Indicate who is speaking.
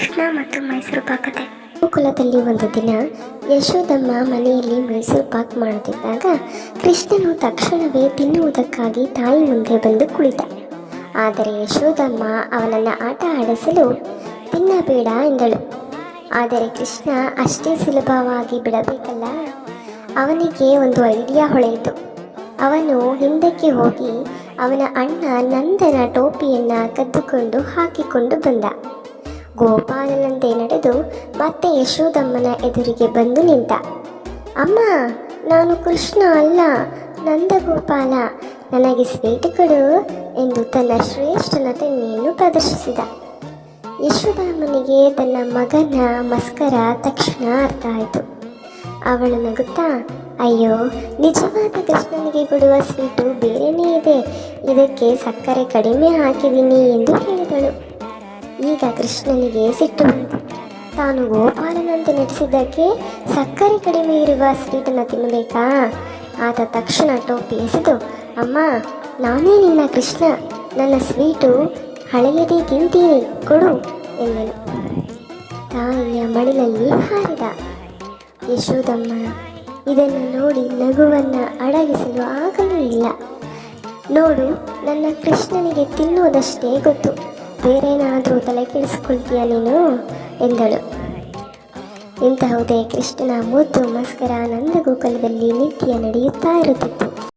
Speaker 1: ಕೃಷ್ಣ ಮತ್ತು ಮೈಸೂರು ಪಾಕತೆ
Speaker 2: ಗೋಕುಲದಲ್ಲಿ ಒಂದು ದಿನ ಯಶೋದಮ್ಮ ಮನೆಯಲ್ಲಿ ಮೈಸೂರು ಪಾಕ್ ಮಾಡುತ್ತಿದ್ದಾಗ ಕೃಷ್ಣನು ತಕ್ಷಣವೇ ತಿನ್ನುವುದಕ್ಕಾಗಿ ತಾಯಿ ಮುಂದೆ ಬಂದು ಕುಳಿತ. ಆದರೆ ಯಶೋದಮ್ಮ ಅವನನ್ನು ಆಟ ಆಡಿಸಲು ತಿನ್ನಬೇಡ ಎಂದಳು. ಆದರೆ ಕೃಷ್ಣ ಅಷ್ಟೇ ಸುಲಭವಾಗಿ ಬಿಡಬೇಕಲ್ಲ, ಅವನಿಗೆ ಒಂದು ಐಡಿಯಾ ಹೊಳೆಯಿತು. ಅವನು ಹಿಂದಕ್ಕೆ ಹೋಗಿ ಅವನ ಅಣ್ಣ ನಂದನ ಟೋಪಿಯನ್ನು ಕದ್ದುಕೊಂಡು ಹಾಕಿಕೊಂಡು ಬಂದ. ಗೋಪಾಲನಂತೆ ನಡೆದು ಮತ್ತೆ ಯಶೋದಮ್ಮನ ಎದುರಿಗೆ ಬಂದು ನಿಂತ, ಅಮ್ಮ, ನಾನು ಕೃಷ್ಣ ಅಲ್ಲ, ನಂದಗೋಪಾಲ. ನನಗೆ ಸ್ವೀಟ್ ಕೊಡು ಎಂದು ತನ್ನ ಶ್ರೇಷ್ಠ ನಟನೆಯನ್ನು ಪ್ರದರ್ಶಿಸಿದ. ಯಶೋದಮ್ಮನಿಗೆ ತನ್ನ ಮಗನ ಮಸ್ಕರ ತಕ್ಷಣ ಅರ್ಥ ಆಯಿತು. ಅವಳು ನಗುತ್ತಾ, ಅಯ್ಯೋ, ನಿಜವಾದ ಕೃಷ್ಣನಿಗೆ ಕೊಡುವ ಸ್ವೀಟು ಬೇರೆಯೇ ಇದೆ. ಇದಕ್ಕೆ ಸಕ್ಕರೆ ಕಡಿಮೆ ಹಾಕಿದ್ದೀನಿ ಎಂದು ಹೇಳಿದಳು. ಕೃಷ್ಣನಿಗೆ ಸಿಟ್ಟು ತಾನು ಗೋಪಾಲನಂತೆ ನಟಿಸಿದ್ದಕ್ಕೆ ಸಕ್ಕರೆ ಕಡಿಮೆ ಇರುವ ಸ್ವೀಟನ್ನು ತಿನ್ನಬೇಕಾ? ಆತ ತಕ್ಷಣ ಟೋಪಿ ಎಸೆದು, ಅಮ್ಮ, ನಾನೇ ನಿನ್ನ ಕೃಷ್ಣ. ನನ್ನ ಸ್ವೀಟು ಹಳೆಯದೇ ತಿಂತೀನಿ ಕೊಡು, ಎಂದನು. ತಾಯಿಯ ಮಡಿಲಲ್ಲಿ ಹಾರಿದ, ಯಶೋದಮ್ಮ, ಇದನ್ನು ನೋಡಿ ನಗುವನ್ನು ಅಡಗಿಸಲು ಆಗಲೂ ಇಲ್ಲ. ನೋಡು, ನನ್ನ ಕೃಷ್ಣನಿಗೆ ತಿನ್ನುವುದಷ್ಟೇ ಗೊತ್ತು. ಬೇರೇನಾದರೂ ತಲೆ ಕೆಡಿಸ್ಕೊಳ್ತೀಯ ನೀನು? ಎಂದಳು. ಇಂತಹುದೇ ಕೃಷ್ಣನ ಮುದ್ದು ಮಸ್ಕರ ನಂದಗೋಕುಲದಲ್ಲಿ ನಿತ್ಯ ನಡೆಯುತ್ತಾ ಇರುತ್ತಿತ್ತು.